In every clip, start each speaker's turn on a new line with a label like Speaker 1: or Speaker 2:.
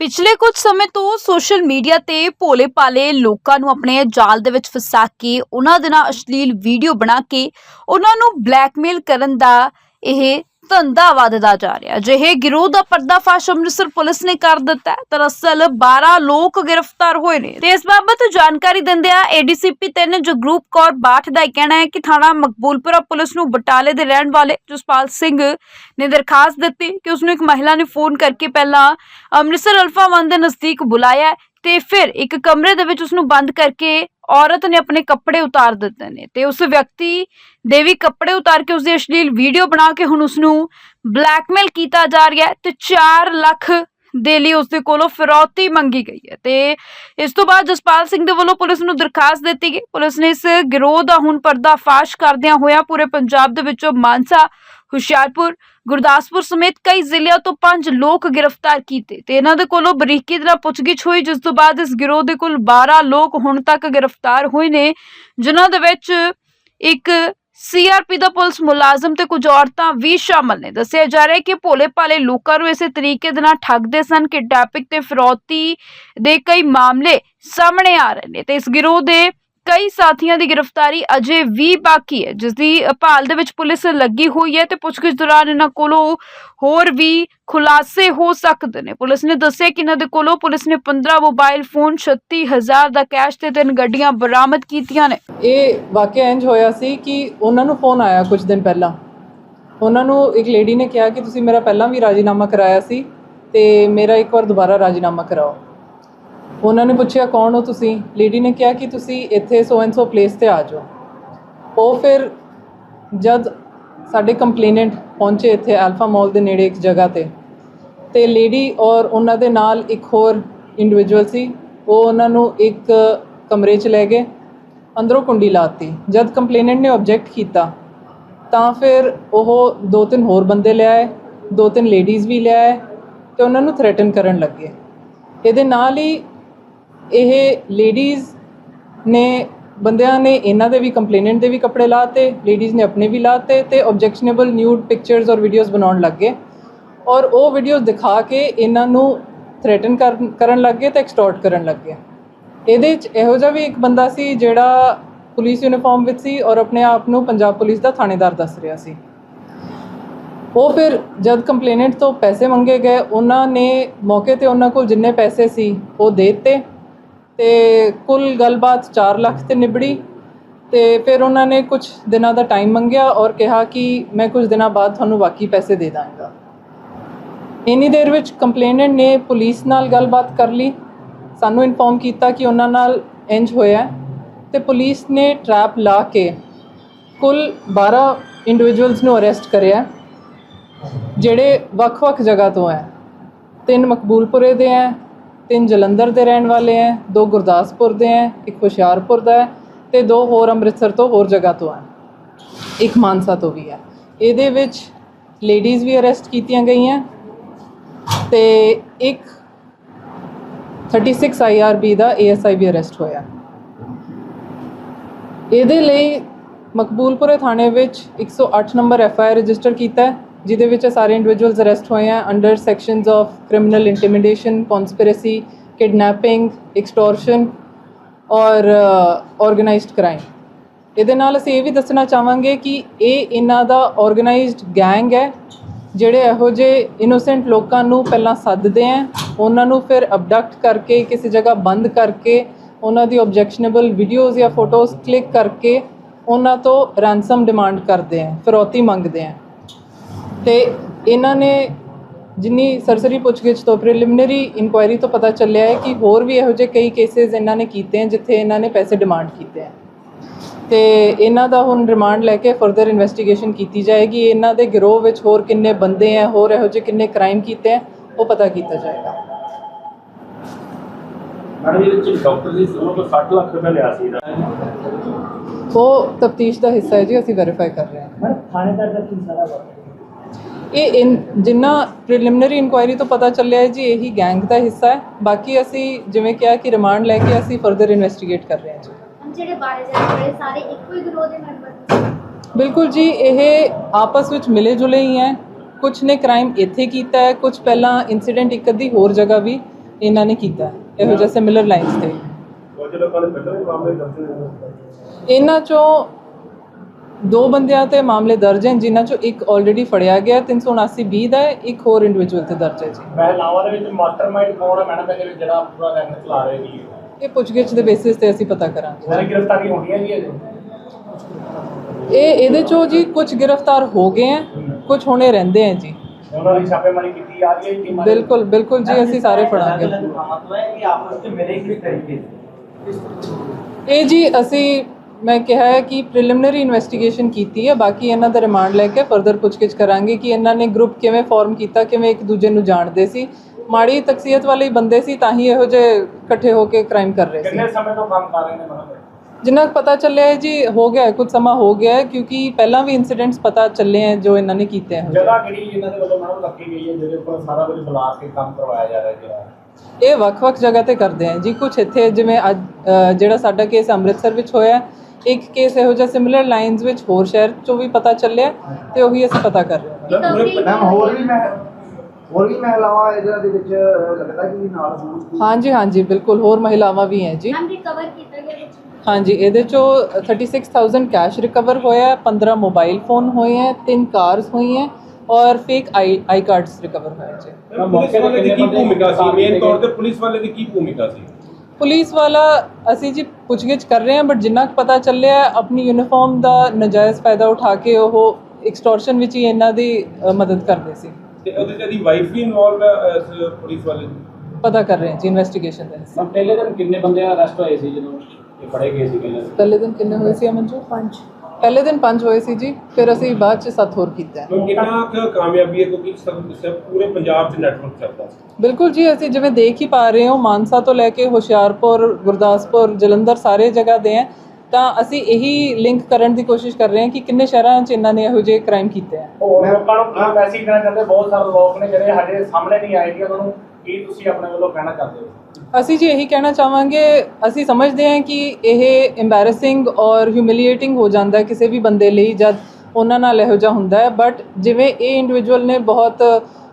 Speaker 1: ਪਿਛਲੇ ਕੁਝ ਸਮੇਂ ਤੋਂ ਸੋਸ਼ਲ ਮੀਡੀਆ ਤੇ ਭੋਲੇ-ਭਾਲੇ ਲੋਕਾਂ ਨੂੰ ਆਪਣੇ ਜਾਲ ਦੇ ਵਿੱਚ ਫਸਾ ਕੇ, ਉਹਨਾਂ ਦੇ ਨਾਲ ਅਸ਼ਲੀਲ ਵੀਡੀਓ ਬਣਾ ਕੇ, ਉਹਨਾਂ ਨੂੰ ਬਲੈਕਮੇਲ ਕਰਨ ਦਾ ਇਹ ਧੰਦਾ ਵੱਧਦਾ ਜਾ ਰਿਹਾ। ਅਜਿਹੇ ਗਿਰੋਹ ਦਾ ਪਰਦਾਫਾਸ਼ ਅੰਮ੍ਰਿਤਸਰ ਪੁਲਿਸ ਨੇ ਕਰ ਦਿੱਤਾ ਹੈ। ਦਰਅਸਲ 12 ਲੋਕ ਗ੍ਰਿਫਤਾਰ ਹੋਏ ਨੇ। ਤੇ ਇਸ ਬਾਬਤ ਜਾਣਕਾਰੀ ਦਿੰਦਿਆਂ ਏਡੀਸੀਪੀ 3 ਜਗਰੂਪ ਕੌਰ ਬਾਠ ਦਾ ਕਹਿਣਾ ਹੈ ਕਿ ਥਾਣਾ ਮਕਬੂਲਪੁਰਾ ਪੁਲਿਸ ਨੂੰ ਬਟਾਲੇ ਦੇ ਰਹਿਣ ਵਾਲੇ ਜਸਪਾਲ ਸਿੰਘ ਨੇ ਦਰਖਾਸਤ ਦਿੱਤੀ ਕਿ ਉਸ ਨੂੰ ਇੱਕ ਮਹਿਲਾ ਨੇ ਫੋਨ ਕਰਕੇ ਪਹਿਲਾਂ ਅੰਮ੍ਰਿਤਸਰ ਅਲਫਾ ਵਨ ਦੇ ਨਜ਼ਦੀਕ ਬੁਲਾਇਆ ਤੇ ਫਿਰ ਇੱਕ ਕਮਰੇ ਦੇ ਵਿੱਚ ਉਸ ਨੂੰ ਬੰਦ ਕਰਕੇ ਔਰਤ ਨੇ ਆਪਣੇ ਕੱਪੜੇ ਉਤਾਰ ਦਿੱਤੇ ਨੇ ਤੇ ਉਸ ਵਿਅਕਤੀ ਦੇ ਵੀ ਕੱਪੜੇ ਉਤਾਰ ਕੇ ਉਸ ਦੀ ਅਸ਼ਲੀਲ ਵੀਡੀਓ ਬਣਾ ਕੇ ਹੁਣ ਉਸ ਨੂੰ ਬਲੈਕਮੇਲ ਕੀਤਾ ਜਾ ਰਿਹਾ ਤੇ 4 ਲੱਖ ਦੇ ਲਈ ਉਸ ਦੇ ਕੋਲੋਂ ਫਿਰੌਤੀ ਮੰਗੀ ਗਈ ਹੈ। ਤੇ ਇਸ ਤੋਂ ਬਾਅਦ ਜਸਪਾਲ ਸਿੰਘ ਦੇ ਵੱਲੋਂ ਪੁਲਿਸ ਨੂੰ ਦਰਖਾਸਤ ਦਿੱਤੀ ਗਈ। ਪੁਲਿਸ ਨੇ ਇਸ ਗਿਰੋਹ ਦਾ ਹੁਣ ਪਰਦਾਫਾਸ਼ ਕਰਦਿਆਂ ਹੋਇਆ ਪੂਰੇ ਪੰਜਾਬ ਦੇ ਵਿੱਚੋਂ ਮਾਨਸਾ, ਹੁਸ਼ਿਆਰਪੁਰ, ਗੁਰਦਾਸਪੁਰ ਸਮੇਤ ਕਈ ਜ਼ਿਲ੍ਹਿਆਂ ਤੋਂ ਪੰਜ ਲੋਕ ਗ੍ਰਿਫਤਾਰ ਕੀਤੇ। ਤੇ ਇਹਨਾਂ ਦੇ ਕੋਲੋਂ ਬਰੀਕੀ ਦੇ ਨਾਲ ਪੁੱਛਗਿੱਛ ਹੋਈ, ਜਿਸ ਤੋਂ ਬਾਅਦ ਇਸ ਗਿਰੋਹ ਦੇ ਕੁੱਲ 12 ਲੋਕ ਹੁਣ ਤੱਕ ਗ੍ਰਿਫਤਾਰ ਹੋਏ ਨੇ, ਜਿਨ੍ਹਾਂ ਦੇ ਵਿੱਚ ਇੱਕ ਸੀਆਰਪੀ ਦਾ ਪੁਲਿਸ ਮੁਲਾਜ਼ਮ ਤੇ ਕੁਝ ਔਰਤਾਂ ਵੀ ਸ਼ਾਮਲ ਨੇ। ਦੱਸਿਆ ਜਾ ਰਿਹਾ ਹੈ ਕਿ ਭੋਲੇ ਭਾਲੇ ਲੋਕਾਂ ਨੂੰ ਇਸੇ ਤਰੀਕੇ ਦੇ ਨਾਲ ਠੱਗਦੇ ਸਨ ਕਿ ਡੈਪਿਕ ਤੇ ਫਰੋਤੀ ਦੇ ਕਈ ਮਾਮਲੇ ਸਾਹਮਣੇ ਆ ਰਹੇ ਨੇ ਤੇ ਇਸ ਗਿਰੋਹ ਦੇ ਕਈ ਸਾਥੀਆਂ ਦੀ ਗ੍ਰਿਫਤਾਰੀ ਅਜੇ ਵੀ ਬਾਕੀ ਹੈ। ਜਿਸ ਦੀ ਭਾਲ ਦੇ ਵਿੱਚ ਪੁਲਿਸ ਲੱਗੀ ਹੋਈ ਹੈ ਤੇ ਪੁੱਛਗਿੱਛ ਦੌਰਾਨ ਇਹਨਾਂ ਕੋਲੋਂ ਹੋਰ ਵੀ ਖੁਲਾਸੇ ਹੋ ਸਕਦੇ ਨੇ। ਪੁਲਿਸ ਨੇ ਦੱਸਿਆ ਕਿ ਇਹਨਾਂ ਦੇ ਕੋਲੋਂ ਪੁਲਿਸ ਨੇ 15 ਮੋਬਾਈਲ ਫੋਨ 36000 ਦਾ ਕੈਸ਼ ਤੇ ਤਿੰਨ ਗੱਡੀਆਂ ਬਰਾਮਦ ਕੀਤੀਆਂ ਨੇ।
Speaker 2: ਇਹ ਵਾਕਿਆ ਇੰਜ ਹੋਇਆ ਸੀ ਕਿ ਉਹਨਾਂ ਨੂੰ ਫੋਨ ਆਇਆ ਕੁਝ ਦਿਨ ਪਹਿਲਾਂ। ਉਹਨਾਂ ਨੂੰ ਇੱਕ ਲੇਡੀ ਨੇ ਕਿਹਾ ਕਿ ਤੁਸੀਂ ਮੇਰਾ ਪਹਿਲਾਂ ਵੀ ਰਾਜੀਨਾਮਾ ਕਰਾਇਆ ਸੀ ਤੇ ਮੇਰਾ ਇੱਕ ਵਾਰ ਦੁਬਾਰਾ ਰਾਜੀਨਾਮਾ ਕਰਾਓ। ਉਹਨਾਂ ਨੇ ਪੁੱਛਿਆ, ਕੌਣ ਹੋ ਤੁਸੀਂ? ਲੇਡੀ ਨੇ ਕਿਹਾ ਕਿ ਤੁਸੀਂ ਇੱਥੇ ਸੋ ਐਂਡ ਸੋ ਪਲੇਸ ਤੇ ਆ ਜਾਓ। ਉਹ ਫਿਰ ਜਦ ਸਾਡੇ ਕੰਪਲੇਨੈਂਟ ਪਹੁੰਚੇ ਇੱਥੇ ਅਲਫਾ ਮਾਲ ਦੇ ਨੇੜੇ ਇੱਕ ਜਗ੍ਹਾ ਤੇ ਤੇ ਲੇਡੀ ਔਰ ਉਹਨਾਂ ਦੇ ਨਾਲ ਇੱਕ ਹੋਰ ਇੰਡੀਵਿਜੂਅਲ ਸੀ, ਉਹ ਉਹਨਾਂ ਨੂੰ ਇੱਕ ਕਮਰੇ 'ਚ ਲੈ ਗਏ, ਅੰਦਰੋਂ ਕੁੰਡੀ ਲਾਤੀ। ਜਦ ਕੰਪਲੇਨੈਂਟ ਨੇ ਆਬਜੈਕਟ ਕੀਤਾ, ਤਾਂ ਫਿਰ ਉਹ ਦੋ ਤਿੰਨ ਹੋਰ ਬੰਦੇ ਲਿਆਏ ਦੋ ਤਿੰਨ ਲੇਡੀਜ਼ ਵੀ ਲਿਆਏ ਤੇ ਉਹਨਾਂ ਨੂੰ ਥ੍ਰੈਟਨ ਕਰਨ ਲੱਗੇ। ਇਹਦੇ ਨਾਲ ਹੀ ਇਹ ਲੇਡੀਜ਼ ਨੇ, ਬੰਦਿਆਂ ਨੇ ਇਹਨਾਂ ਦੇ ਵੀ ਕੰਪਲੇਨੈਂਟ ਦੇ ਵੀ ਕੱਪੜੇ ਲਾਤੇ ਲੇਡੀਜ਼ ਨੇ ਆਪਣੇ ਵੀ ਲਾਤੇ ਤੇ ਆਬਜੈਕਸ਼ਨੇਬਲ ਨਿਊਡ ਪਿਕਚਰਸ ਔਰ ਵੀਡੀਓਜ਼ ਬਣਾਉਣ ਲੱਗੇ ਔਰ ਉਹ ਵੀਡੀਓਜ਼ ਦਿਖਾ ਕੇ ਇਹਨਾਂ ਨੂੰ ਥ੍ਰੈਟਨ ਕਰਨ ਲੱਗੇ ਤੇ ਐਕਸਟੋਰਟ ਕਰਨ ਲੱਗੇ ਇਹਦੇ ਚ ਇਹੋ ਜਿਹਾ ਵੀ ਇੱਕ ਬੰਦਾ ਸੀ ਜਿਹੜਾ ਪੁਲਿਸ ਯੂਨੀਫਾਰਮ ਵਿੱਚ ਸੀ ਔਰ ਆਪਣੇ ਆਪ ਨੂੰ ਪੰਜਾਬ ਪੁਲਿਸ ਦਾ ਥਾਣੇਦਾਰ ਦੱਸ ਰਿਹਾ ਸੀ। ਉਹ ਫਿਰ ਜਦ ਕੰਪਲੇਨੈਂਟ ਤੋਂ ਪੈਸੇ ਮੰਗੇ ਗਏ, ਉਹਨਾਂ ਨੇ ਮੌਕੇ ਤੇ ਉਹਨਾਂ ਕੋਲ ਜਿੰਨੇ ਪੈਸੇ ਸੀ ਉਹ ਦੇ ਦਿੱਤੇ। ਤੇ ਕੁੱਲ ਗੱਲਬਾਤ 4 ਲੱਖ ਤੇ ਨਿਬੜੀ ਤੇ ਫਿਰ ਉਹਨਾਂ ਨੇ ਕੁਝ ਦਿਨਾਂ ਦਾ ਟਾਈਮ ਮੰਗਿਆ ਔਰ ਕਿਹਾ ਕਿ ਮੈਂ ਕੁਝ ਦਿਨਾਂ ਬਾਅਦ ਤੁਹਾਨੂੰ ਬਾਕੀ ਪੈਸੇ ਦੇ ਦਾਂਗਾ। ਇੰਨੀ ਦੇਰ ਵਿੱਚ ਕੰਪਲੇਨੈਂਟ ਨੇ ਪੁਲਿਸ ਨਾਲ ਗੱਲਬਾਤ ਕਰ ਲਈ। ਸਾਨੂੰ ਇਨਫੋਰਮ ਕੀਤਾ ਕਿ ਉਹਨਾਂ ਨਾਲ ਇੰਜ ਹੋਇਆ ਹੈ ਤੇ ਪੁਲਿਸ ਨੇ ਟਰੈਪ ਲਾ ਕੇ ਕੁੱਲ 12 ਇੰਡੀਵਿਜੂਅਲਸ ਨੂੰ ਅਰੈਸਟ ਕਰਿਆ, ਜਿਹੜੇ ਵੱਖ-ਵੱਖ ਜਗ੍ਹਾ ਤੋਂ ਹੈ। ਤਿੰਨ ਮਕਬੂਲਪੁਰੇ ਦੇ ਹੈ ਤਿੰਨ ਜਲੰਧਰ ਦੇ ਰਹਿਣ ਵਾਲੇ ਹੈ, ਦੋ ਗੁਰਦਾਸਪੁਰ ਦੇ ਹੈ, ਇੱਕ ਹੁਸ਼ਿਆਰਪੁਰ ਦਾ ਹੈ ਤੇ ਦੋ ਹੋਰ ਅੰਮ੍ਰਿਤਸਰ ਤੋਂ ਹੋਰ ਜਗ੍ਹਾ ਤੋਂ ਹੈ ਇੱਕ ਮਾਨਸਾ ਤੋਂ ਵੀ ਹੈ। ਇਹਦੇ ਵਿੱਚ ਲੇਡੀਜ਼ ਵੀ ਅਰੈਸਟ ਕੀਤੀਆਂ ਗਈਆਂ ਤੇ ਇੱਕ 36 ਆਈਆਰਬੀ ਦਾ ਏਐਸਆਈ ਵੀ ਅਰੈਸਟ ਹੋਇਆ। ਇਹਦੇ ਲਈ ਮਕਬੂਲਪੁਰੇ ਥਾਣੇ ਵਿੱਚ 108 ਨੰਬਰ ਐਫਆਈਆਰ ਰਜਿਸਟਰ ਕੀਤਾ ਹੈ। ਜਿਹਦੇ ਵਿੱਚ ਸਾਰੇ ਇੰਡੀਵਿਜੂਅਲਸ ਅਰੈਸਟ ਹੋਏ ਹਨ under sections of criminal intimidation conspiracy kidnapping extortion ਔਰ ਆਰਗੇਨਾਈਜ਼ਡ ਕ੍ਰਾਈਮ ਇਹਦੇ ਨਾਲ ਅਸੀਂ ਇਹ ਵੀ ਦੱਸਣਾ ਚਾਹਾਂਗੇ ਕਿ ਇਹ ਇਹਨਾਂ ਦਾ ਆਰਗੇਨਾਈਜ਼ਡ ਗੈਂਗ ਹੈ, ਜਿਹੜੇ ਇਹੋ ਜਿਹੇ ਇਨੋਸੈਂਟ ਲੋਕਾਂ ਨੂੰ ਪਹਿਲਾਂ ਸੱਦਦੇ ਆ, ਉਹਨਾਂ ਨੂੰ ਫਿਰ ਅਬਡਕਟ ਕਰਕੇ, ਕਿਸੇ ਜਗ੍ਹਾ ਬੰਦ ਕਰਕੇ, ਉਹਨਾਂ ਦੀ ਆਬਜੈਕਸ਼ਨੇਬਲ ਵੀਡੀਓਜ਼ ਜਾਂ ਫੋਟੋਜ਼ ਕਲਿੱਕ ਕਰਕੇ, ਉਹਨਾਂ ਤੋਂ ਰੈਂਸਮ ਡਿਮਾਂਡ ਕਰਦੇ ਆ, ਫਿਰੌਤੀ ਮੰਗਦੇ ਆ। ਤੇ ਇਹਨਾਂ ਨੇ ਜਿੰਨੀ ਸਰਸਰੀ ਪੁੱਛਗਿੱਛ ਤੋਂ ਪ੍ਰੀਲਿਮਿਨਰੀ ਇਨਕੁਆਇਰੀ ਤੋਂ ਪਤਾ ਚੱਲਿਆ ਹੈ ਕਿ ਹੋਰ ਵੀ ਇਹੋ ਜਿਹੇ ਕਈ ਕੇਸਿਸ ਇਹਨਾਂ ਨੇ ਕੀਤੇ ਹਨ ਜਿੱਥੇ ਇਹਨਾਂ ਨੇ ਪੈਸੇ ਡਿਮਾਂਡ ਕੀਤੇ ਆ ਤੇ ਇਹਨਾਂ ਦਾ ਹੁਣ ਰਿਮਾਂਡ ਲੈ ਕੇ ਫਰਦਰ ਇਨਵੈਸਟੀਗੇਸ਼ਨ ਕੀਤੀ ਜਾਏਗੀ। ਇਹਨਾਂ ਦੇ ਗਿਰੋਹ ਵਿੱਚ ਹੋਰ ਕਿੰਨੇ ਬੰਦੇ ਆ ਹੋਰ ਇਹੋ ਜਿਹੇ ਕਿੰਨੇ ਕ੍ਰਾਈਮ ਕੀਤੇ ਆ ਉਹ ਪਤਾ ਕੀਤਾ ਜਾਏਗਾ।
Speaker 3: ਮੈਡਮ ਇਹ ਚ ਡਾਕਟਰ ਜੀ ਉਹਨਾਂ ਤੋਂ 60 ਲੱਖ ਰੁਪਏ ਲਿਆ ਸੀ ਇਹਦਾ।
Speaker 2: ਉਹ ਤਫਤੀਸ਼ ਦਾ ਹਿੱਸਾ ਹੈ ਜੀ ਅਸੀਂ ਵੈਰੀਫਾਈ ਕਰ ਰਹੇ ਹਾਂ।
Speaker 4: ਮੈਡਮ ਥਾਣੇਦਾਰ ਦਾ ਕੀ ਸਾਰਾ
Speaker 2: ਇਹ ਇਨ ਜਿੰਨਾ ਪ੍ਰੀਲਿਮਿਨਰੀ ਇਨਕੁਆਇਰੀ ਤੋਂ ਪਤਾ ਚੱਲਿਆ ਹੈ ਜੀ ਇਹੀ ਗੈਂਗ ਦਾ ਹਿੱਸਾ ਹੈ। ਬਾਕੀ ਅਸੀਂ ਜਿਵੇਂ ਕਿਹਾ ਕਿ ਰਿਮਾਂਡ ਲੈ ਕੇ ਅਸੀਂ ਫਰਦਰ ਇਨਵੈਸਟੀਗੇਟ ਕਰ ਰਹੇ ਹਾਂ ਜੀ।
Speaker 5: ਹੁਣ ਜਿਹੜੇ ਬਾਰੇ ਜਾਂਦੇ ਹੋਏ ਸਾਰੇ ਇੱਕੋ ਹੀ ਗਰੋਹ ਦੇ ਮੈਂਬਰ ਨੇ।
Speaker 2: ਬਿਲਕੁਲ ਜੀ ਇਹ ਆਪਸ ਵਿੱਚ ਮਿਲੇ ਜੁਲੇ ਹੀ ਹੈ। ਕੁਝ ਨੇ ਕ੍ਰਾਈਮ ਇੱਥੇ ਕੀਤਾ ਹੈ ਕੁਝ ਪਹਿਲਾਂ ਇਨਸੀਡੈਂਟ ਇੱਕ ਅੱਧੀ ਹੋਰ ਜਗ੍ਹਾ ਵੀ ਇਹਨਾਂ ਨੇ ਕੀਤਾ ਇਹੋ ਜਿਹਾ ਸਿਮਿਲਰ ਲਾਈਨਸ ਤੇ। ਇਹਨਾਂ ਚੋਂ ਦੋ ਬੰਦਿਆਂ ਤੇ ਮਾਮਲੇ ਦਰਜ ਹਨ ਜਿਨ੍ਹਾਂ ਚੋਂ ਇੱਕ ਆਲਰੇਡੀ ਫੜਿਆ ਗਿਆ 379 ਬੀ ਦਾ ਹੈ ਇੱਕ ਹੋਰ ਇੰਡੀਵਿਜੂਅਲ ਤੇ ਦਰਜ ਹੈ ਜੀ।
Speaker 6: ਮਹਿਲਾਵਾਂ ਦੇ ਵਿੱਚ ਮਾਸਟਰਮਾਈਂਡ ਕੌਣ ਹੈ? ਮੈਡਮ ਇਹਦੇ ਵਿੱਚ ਜਿਹੜਾ ਪੂਰਾ ਰੰਗ ਚਲਾ ਰਹੇ ਜੀ
Speaker 2: ਇਹ ਪੁੱਛਗਿੱਛ ਦੇ ਬੇਸਿਸ ਤੇ ਅਸੀਂ ਪਤਾ ਕਰਾਂਗੇ
Speaker 6: ਸਾਰੀ ਗ੍ਰਿਫਤਾਰੀ ਹੋਣੀ ਹੈ ਜੀ? ਅਜੇ
Speaker 2: ਇਹ ਇਹਦੇ ਚੋਂ ਜੀ ਕੁਝ ਗ੍ਰਿਫਤਾਰ ਹੋ ਗਏ ਹੈ ਕੁਝ ਹੋਣੇ ਰਹਿੰਦੇ ਹੈ ਜੀ।
Speaker 6: ਉਹਨਾਂ ਦੀ ਛਾਪੇਮਾਰੀ ਕੀਤੀ ਜਾ ਰਹੀ ਹੈ ਟੀਮਾਂ ਦੀ।
Speaker 2: ਬਿਲਕੁਲ ਬਿਲਕੁਲ ਜੀ ਅਸੀਂ ਸਾਰੇ ਫੜਾਂਗੇ।
Speaker 6: ਕਿ ਆਪਸ ਵਿੱਚ ਮੇਰੇ ਕਿਸ ਤਰੀਕੇ
Speaker 2: ਇਹ ਜੀ ਅਸੀਂ ਮੈਂ ਕਿਹਾ ਹੈ ਕਿ ਪ੍ਰੀਲਿਮਿਨਰੀ ਇਨਵੈਸਟੀਗੇਸ਼ਨ ਕੀਤੀ ਹੈ ਬਾਕੀ ਇਹਨਾਂ ਦਾ ਰਿਮਾਂਡ ਲੈ ਕੇ ਫਰਦਰ ਪੁੱਛਗਿੱਛ ਕਰਾਂਗੇ ਕਿ ਇਹਨਾਂ ਨੇ ਗਰੁੱਪ ਕਿਵੇਂ ਫਾਰਮ ਕੀਤਾ ਕਿਵੇਂ ਇੱਕ ਦੂਜੇ ਨੂੰ ਜਾਣਦੇ ਸੀ। ਮਾੜੀ ਤਕਸੀਅਤ ਵਾਲੇ ਬੰਦੇ ਸੀ ਤਾਂ ਹੀ ਇਹੋ ਜਿਹੇ ਇਕੱਠੇ ਹੋ ਕੇ ਕ੍ਰਾਈਮ ਕਰ ਰਹੇ ਸੀ।
Speaker 6: ਕਿੰਨੇ ਸਮੇਂ ਤੋਂ ਕੰਮ ਕਰ ਰਹੇ ਨੇ ਮੈਡਮ
Speaker 2: ਜਿੰਨਾ ਪਤਾ ਚੱਲਿਆ ਹੈ ਜੀ ਹੋ ਗਿਆ ਕੁਝ ਸਮਾਂ ਹੋ ਗਿਆ ਹੈ ਕਿਉਂਕਿ ਪਹਿਲਾਂ ਵੀ ਇਨਸੀਡੈਂਟਸ ਪਤਾ ਚੱਲੇ ਹੈ ਜੋ ਇਹਨਾਂ ਨੇ ਕੀਤੇ ਹਨ
Speaker 6: ਜਗ੍ਹਾ ਕਿਹੜੀ ਇਹਨਾਂ ਦੇ ਵੱਲੋਂ ਮੈਡਮ ਰੱਖੀ ਗਈ ਹੈ ਜਿਹਦੇ ਉੱਪਰ ਸਾਰਾ ਕੁਝ ਬੁਲਾ ਕੇ ਕੰਮ ਕਰਵਾਇਆ ਜਾ ਰਿਹਾ ਜਿਹੜਾ?
Speaker 2: ਇਹ ਵੱਖ-ਵੱਖ ਜਗ੍ਹਾ ਤੇ ਕਰਦੇ ਆ ਜੀ। ਕੁਝ ਇੱਥੇ ਜਿਵੇਂ ਅੱਜ ਜਿਹੜਾ ਸਾਡਾ ਕੇਸ ਅੰਮ੍ਰਿਤਸਰ ਵਿੱਚ ਹੋਇਆ ਇੱਕ ਕੇਸ ਇਹੋ ਜਿਹਾ ਸਿਮਿਲਰ ਲਾਈਨਸ ਵਿੱਚ ਹੋਰ ਸ਼ਹਿਰ ਚੋਂ ਵੀ ਪਤਾ ਚੱਲਿਆ ਤੇ ਉਹੀ ਅਸੀਂ ਪਤਾ ਕਰ ਰਹੇ ਹਾਂ।
Speaker 7: ਮੈਮ ਹੋਰ ਵੀ ਮੈਂ ਹੋਰ ਵੀ ਮਹਿਲਾਵਾਂ ਇਹਨਾਂ ਦੇ ਵਿੱਚ ਲੱਗਦਾ ਕਿ ਨਾਲ ਹੋਣ?
Speaker 2: ਹਾਂਜੀ ਹਾਂਜੀ ਬਿਲਕੁਲ ਹੋਰ ਮਹਿਲਾਵਾਂ ਵੀ ਹੈ ਜੀ।
Speaker 5: ਮੈਮ ਰਿਕਵਰ ਕੀਤਾ ਗਿਆ ਕੁਝ
Speaker 2: ਹਾਂਜੀ ਇਹਦੇ ਚੋਂ 36000 ਕੈਸ਼ ਰਿਕਵਰ ਹੋਇਆ ਹੈ 15 ਮੋਬਾਈਲ ਫੋਨ ਹੋਏ ਹੈ ਤਿੰਨ ਕਾਰਸ ਹੋਈ ਹੈ ਔਰ fake I I cards recover ਹੋਏ ਜੀ।
Speaker 3: ਪੁਲਿਸ ਵਾਲੇ ਦੀ ਕੀ ਭੂਮਿਕਾ ਸੀ? ਮੇਨ ਤੌਰ ਤੇ ਪੁਲਿਸ ਵਾਲੇ ਦੀ ਕੀ ਭੂਮਿਕਾ ਸੀ?
Speaker 2: ਪੁਲਿਸ ਵਾਲਾ ਅਸੀਂ ਜੀ ਪੁੱਛਗਿੱਛ ਕਰ ਰਹੇ ਹਾਂ ਬਟ ਜਿੰਨਾ ਕੁ ਪਤਾ ਚੱਲਿਆ ਹੈ, ਆਪਣੀ ਯੂਨੀਫਾਰਮ ਦਾ ਨਜਾਇਜ਼ ਫਾਇਦਾ ਉਠਾ ਕੇ ਉਹ ਐਕਸਟੋਰਸ਼ਨ ਵਿੱਚ ਹੀ ਇਹਨਾਂ ਦੀ ਅ, ਮਦਦ ਕਰਦੇ ਸੀ।
Speaker 3: ਤੇ ਉਹਦੇ ਚ ਇਹਦੀ ਵਾਈਫ ਵੀ ਇਨਵੋਲਵ ਹੈ ਇਸ ਪੁਲਿਸ ਵਾਲੇ ਦੀ?
Speaker 2: ਪਤਾ ਕਰ ਰਹੇ ਹਾਂ ਜੀ ਇਨਵੈਸਟੀਗੇਸ਼ਨ ਦਾ।
Speaker 6: ਮੈਮ ਪਹਿਲੇ ਦਿਨ ਕਿੰਨੇ ਬੰਦੇ ਅਰੈਸਟ ਹੋਏ ਸੀ ਜਦੋਂ ਇਹ ਫੜੇ ਗਏ ਸੀ ਪਹਿਲੇ
Speaker 2: ਪਹਿਲੇ ਦਿਨ ਕਿੰਨੇ ਹੋਏ ਸੀ ਅਮਨਜੋ ਪੰਜ। ਪਹਿਲੇ ਦਿਨ ਪੰਜ ਹੋਏ ਸੀ ਜੀ ਫਿਰ ਅਸੀਂ ਬਾਅਦ ਚ ਸੱਤ ਹੋਰ ਕੀਤਾ। ਹੈ
Speaker 3: ਕਿੰਨਾ ਕੁ ਕਾਮਯਾਬੀ ਹੈ ਕਿਉਂਕਿ ਸਭ ਸਭ ਪੂਰੇ ਪੰਜਾਬ 'ਚ ਨੈਟਵਰਕ ਚੱਲਦਾ ਸੀ।
Speaker 2: ਬਿਲਕੁਲ ਜੀ ਅਸੀਂ ਜਿਵੇਂ ਦੇਖ ਹੀ ਪਾ ਰਹੇ ਹਾਂ ਮਾਨਸਾ ਤੋਂ ਲੈ ਕੇ ਹੁਸ਼ਿਆਰਪੁਰ ਗੁਰਦਾਸਪੁਰ ਜਲੰਧਰ ਸਾਰੇ ਜਗ੍ਹਾ ਦੇ ਹੈ। ਤਾਂ ਅਸੀਂ ਇਹੀ ਲਿੰਕ ਕਰਨ ਦੀ ਕੋਸ਼ਿਸ਼ ਕਰ ਰਹੇ ਹਾਂ ਕਿ ਕਿੰਨੇ ਸ਼ਹਿਰਾਂ 'ਚ ਇਹਨਾਂ ਨੇ ਇਹੋ ਜਿਹੇ ਕ੍ਰਾਈਮ ਕੀਤੇ ਹੈ।
Speaker 6: ਹੋਰ ਲੋਕਾਂ ਨੂੰ ਕੀ ਮੈਸੇਜ ਦੇਣਾ ਚਾਹੁੰਦੇ ਬਹੁਤ ਸਾਰੇ ਲੋਕ ਨੇ ਜਿਹੜੇ ਹਜੇ ਸਾਹਮਣੇ ਨਹੀਂ ਆਏ ਕਿ ਉਹਨਾਂ ਨੂੰ ਕੀ ਤੁਸੀਂ ਆਪਣੇ ਵੱਲੋਂ ਕਹਿਣਾ ਚਾਹੁੰਦੇ ਹੋ?
Speaker 2: ਅਸੀਂ ਜੀ ਇਹੀ ਕਹਿਣਾ ਚਾਹਾਂਗੇ, ਅਸੀਂ ਸਮਝਦੇ ਹਾਂ ਕਿ ਇਹ ਐਮਬੈਰਸਿੰਗ ਔਰ ਹਿਊਮਿਲੀਏਟਿੰਗ ਹੋ ਜਾਂਦਾ ਕਿਸੇ ਵੀ ਬੰਦੇ ਲਈ ਜਦ ਉਹਨਾਂ ਨਾਲ ਇਹੋ ਜਿਹਾ ਹੁੰਦਾ ਹੈ। ਬਟ ਜਿਵੇਂ ਇਹ ਇੰਡੀਵਿਜੂਅਲ ਨੇ ਬਹੁਤ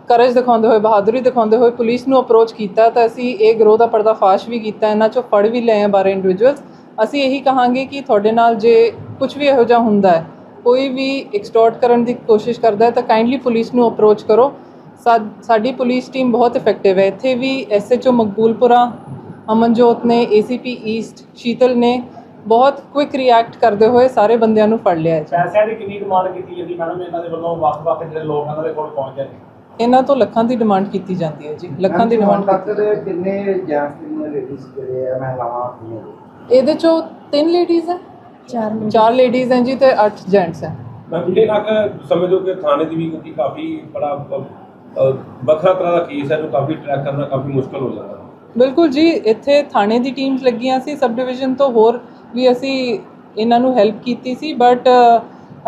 Speaker 2: ਕਰਜ ਦਿਖਾਉਂਦੇ ਹੋਏ, ਬਹਾਦਰੀ ਦਿਖਾਉਂਦੇ ਹੋਏ ਪੁਲਿਸ ਨੂੰ ਅਪਰੋਚ ਕੀਤਾ, ਤਾਂ ਅਸੀਂ ਇਹ ਗਰੋਹ ਦਾ ਪਰਦਾਫਾਸ਼ ਵੀ ਕੀਤਾ, ਇਹਨਾਂ ਚੋਂ ਫੜ ਵੀ ਲਏ ਆ ਬਾਰੇ ਇੰਡੀਵਿਜੂਅਲਸ ਅਸੀਂ ਇਹੀ ਕਹਾਂਗੇ ਕਿ ਤੁਹਾਡੇ ਨਾਲ ਜੇ ਕੁਝ ਵੀ ਇਹੋ ਜਿਹਾ ਹੁੰਦਾ ਹੈ, ਕੋਈ ਵੀ ਐਕਸਟੋਰਟ ਕਰਨ ਦੀ ਕੋਸ਼ਿਸ਼ ਕਰਦਾ ਹੈ, ਤਾਂ ਕਾਈਂਡਲੀ ਪੁਲਿਸ ਨੂੰ ਅਪਰੋਚ ਕਰੋ। ਸਾਡੀ ਪੁਲਿਸ ਟੀਮ ਬਹੁਤ ਇਫੈਕਟਿਵ ਹੈ। ਇੱਥੇ ਵੀ ਐਸਐਚਓ ਮਕਬੂਲਪੁਰਾ ਅਮਨਜੋਤ ਨੇ ਏਸੀਪੀ ਈਸਟ ਸ਼ੀਤਲ ਨੇ ਬਹੁਤ ਕੁਇਕ ਰਿਐਕਟ ਕਰਦੇ ਹੋਏ ਸਾਰੇ ਬੰਦਿਆਂ ਨੂੰ ਫੜ ਲਿਆ ਹੈ। ਜੀ।
Speaker 6: ਪੈਸਿਆਂ ਦੀ ਕਿੰਨੀ ਡਿਮਾਂਡ ਕੀਤੀ ਜਾਂਦੀ ਮੈਡਮ ਇਹਨਾਂ ਦੇ ਵੱਲੋਂ ਵੱਖ-ਵੱਖ ਜਿਹੜੇ ਲੋਕ ਇਹਨਾਂ ਦੇ ਕੋਲ ਪਹੁੰਚਦੇ ਨੇ।
Speaker 2: ਇਹਨਾਂ ਤੋਂ ਲੱਖਾਂ ਦੀ ਡਿਮਾਂਡ ਕੀਤੀ ਜਾਂਦੀ ਹੈ ਜੀ। ਲੱਖਾਂ ਦੀ ਡਿਮਾਂਡ
Speaker 7: ਤੱਕ ਦੇ ਕਿੰਨੇ ਜੈਂਟਸ ਕਿੰਨੇ ਲੇਡੀਜ਼ ਜਿਹੜੇ ਆ ਮਹਿਲਾਵਾਂ
Speaker 2: ਇਹਦੇ ਚੋਂ ਤਿੰਨ ਲੇਡੀਜ਼ ਹੈ? ਚਾਰ ਚਾਰ ਲੇਡੀਜ਼ हैं ਜੀ ਤੇ ਅੱਠ ਜੈਂਟਸ ਹੈ।
Speaker 3: ਮੈਂ ਕਿੰਨੇ ਤੱਕ ਸਮਝੋ ਕਿ ਥਾਣੇ ਦੀ ਵੀ ਕਿਉਂਕਿ ਕਾਫੀ ਬੜਾ ਵੱਖਰਾ ਤਰ੍ਹਾਂ ਦਾ ਕੇਸ ਹੈ ਜੋ ਕਾਫੀ ਟਰੈਕ ਕਰਨਾ ਕਾਫੀ ਮੁਸ਼ਕਲ ਹੋ ਜਾਂਦਾ।
Speaker 2: ਬਿਲਕੁਲ ਜੀ ਇੱਥੇ ਥਾਣੇ ਦੀ ਟੀਮਸ ਲੱਗੀਆਂ ਸੀ ਸਬ ਡਿਵੀਜ਼ਨ ਤੋਂ ਹੋਰ ਵੀ ਅਸੀਂ ਇਹਨਾਂ ਨੂੰ ਹੈਲਪ ਕੀਤੀ ਸੀ but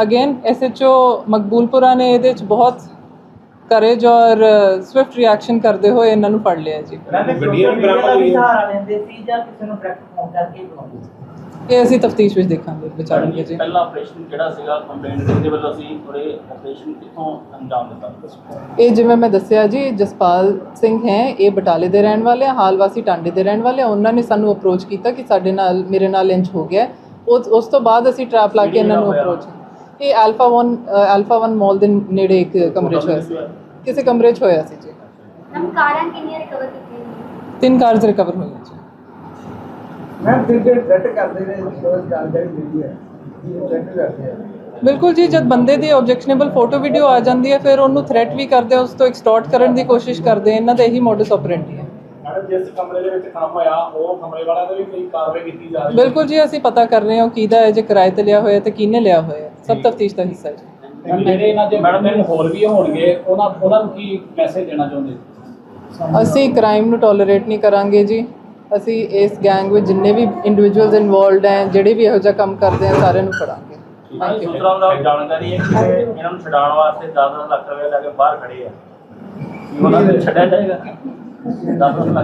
Speaker 2: again S H O Maqboolpura ਨੇ ਇਹਦੇ ਵਿੱਚ ਬਹੁਤ ਕਰੇਜ ਔਰ ਸਵਿਫਟ ਰਿਐਕਸ਼ਨ ਕਰਦੇ ਹੋਏ ਇਹਨਾਂ ਨੂੰ ਫੜ ਲਿਆ ਜੀ।
Speaker 3: ਗੱਡੀਆਂ ਵੀ ਬਰਾਮਦ ਹੋਈਆਂ
Speaker 4: ਸਹਾਰਾ ਲੈਂਦੇ ਸੀ ਜਾਂ ਕਿਸੇ ਨੂੰ ਡਾਇਰੈਕਟ ਫੋਨ ਕਰਕੇ ਬੁਲਾਉਂਦੇ ਸੀ।
Speaker 2: ਇਹ ਅਸੀਂ ਤਫਤੀਸ਼ ਵਿੱਚ ਦੇਖਾਂਗੇ ਵਿਚਾਰਾਂਗੇ ਜੀ।
Speaker 8: ਪਹਿਲਾ ਆਪਰੇਸ਼ਨ ਜਿਹੜਾ ਸੀਗਾ? ਕੰਪਲੇਂਟ ਦੇ ਵੱਲੋਂ ਅਸੀਂ ਥੋੜੇ ਆਪਰੇਸ਼ਨ ਕਿੱਥੋਂ ਅੰਜਾਮ ਦਿੱਤਾ?
Speaker 2: ਇਹ ਜਿਵੇਂ ਮੈਂ ਦੱਸਿਆ ਜੀ ਜਸਪਾਲ ਸਿੰਘ ਹੈ ਇਹ ਬਟਾਲੇ ਦੇ ਰਹਿਣ ਵਾਲੇ ਆ ਹਾਲ ਵਾਸੀ ਟਾਂਡੇ ਦੇ ਰਹਿਣ ਵਾਲੇ ਆ। ਉਹਨਾਂ ਨੇ ਸਾਨੂੰ ਅਪਰੋਚ ਕੀਤਾ ਕਿ ਸਾਡੇ ਨਾਲ ਮੇਰੇ ਨਾਲ ਇੰਚ ਹੋ ਗਿਆ। ਉਸ ਉਸ ਤੋਂ ਬਾਅਦ ਅਸੀਂ ਟਰੈਪ ਲਾ ਕੇ ਇਹਨਾਂ ਨੂੰ ਅਪਰੋਚ ਇਹ ਆਲਫਾ 1 ਆਲਫਾ 1 ਮਾਲ ਦੇ ਨੇੜੇ ਇੱਕ ਕਮਰੇ 'ਚ ਹੋਇਆ ਸੀ। ਕਿਸੇ ਕਮਰੇ 'ਚ ਹੋਇਆ ਸੀ ਜੀ।
Speaker 5: ਕਾਰਾਂ ਕਿੰਨੀਆਂ ਰਿਕਵਰ ਕੀਤੀਆਂ?
Speaker 2: ਤਿੰਨ ਕਾਰਸ ਰਿਕਵਰ ਹੋਈਆਂ ਜੀ।
Speaker 7: ਮੈਂ ਫਿਰ ਜੇ ਥ੍ਰੈਟ ਕਰਦੇ ਨੇ ਜੋ ਜਾਣਕਾਰੀ ਮਿਲਦੀ ਹੈ। ਕੀ ਥ੍ਰੈਟ ਕਰਦੇ ਆ।
Speaker 2: ਬਿਲਕੁਲ ਜੀ ਜਦ ਬੰਦੇ ਦੀ ਆਬਜੈਕਸ਼ਨੇਬਲ ਫੋਟੋ ਵੀਡੀਓ ਆ ਜਾਂਦੀ ਹੈ ਫਿਰ ਉਹਨੂੰ ਥ੍ਰੈਟ ਵੀ ਕਰਦੇ ਉਸ ਤੋਂ ਐਕਸਟੋਰਟ ਕਰਨ ਦੀ ਕੋਸ਼ਿਸ਼ ਕਰਦੇ ਇਹਨਾਂ ਦਾ ਇਹੀ ਮੋਡਸ ਆਪਰੈਂਡੀ ਹੈ।
Speaker 6: ਮੈਡਮ ਜਿਸ ਕਮਰੇ ਦੇ ਵਿੱਚ ਕੰਮ ਹੋਇਆ ਉਹ ਕਮਰੇ ਵਾਲਿਆਂ ਤੇ ਵੀ ਕੋਈ ਕਾਰਵਾਈ ਕੀਤੀ ਜਾ ਰਹੀ ਹੈ?
Speaker 2: ਬਿਲਕੁਲ ਜੀ ਅਸੀਂ ਪਤਾ ਕਰ ਰਹੇ ਹਾਂ ਕਿਹਦਾ ਹੈ ਜੇ ਕਿਰਾਏ ਤੇ ਲਿਆ ਹੋਇਆ ਤੇ ਕਿਹਨੇ ਲਿਆ ਹੋਇਆ। ਸਭ ਤਫਤੀਸ਼ ਦਾ ਹਿੱਸਾ ਹੈ ਜੀ।
Speaker 6: ਮੈਮ, ਜਿਹੜੇ ਇਹਨਾਂ ਦੇ ਮੈਡਮ ਦੇ ਹੋਰ ਵੀ ਹੋਣਗੇ ਉਹਨਾਂ ਉਹਨਾਂ ਨੂੰ ਕੀ ਮੈਸੇਜ ਦੇਣਾ ਚਾਹੁੰਦੇ
Speaker 2: ਅਸੀਂ ਕ੍ਰਾਈਮ ਨੂੰ ਟੋਲਰੇਟ ਨਹੀਂ ਕਰਾਂਗੇ ਜੀ। ਅਸੀਂ ਇਸ ਗੈਂਗ ਵਿੱਚ ਜਿੰਨੇ ਵੀ ਇੰਡੀਵਿਜੂਅਲਸ ਇਨਵੋਲਡ ਹੈ ਜਿਹੜੇ ਵੀ ਇਹੋ ਜਿਹਾ ਕੰਮ ਕਰਦੇ ਆ ਸਾਰਿਆਂ ਨੂੰ ਫੜਾਂਗੇ। ਥੈਂਕ ਯੂ
Speaker 8: ਸੂਤਰਾਂ ਦਾ ਜਾਣਕਾਰੀ ਹੈ ਕਿ ਇਹ ਇਹਨਾਂ ਨੂੰ ਛਡਾਉਣ ਵਾਸਤੇ 10 ਲੱਖ ਰੁਪਏ ਲੈ ਕੇ ਬਾਹਰ ਖੜੇ ਆ। ਕੀ ਉਹਨਾਂ ਨੂੰ ਛੱਡਿਆ ਜਾਏਗਾ? 10 ਲੱਖ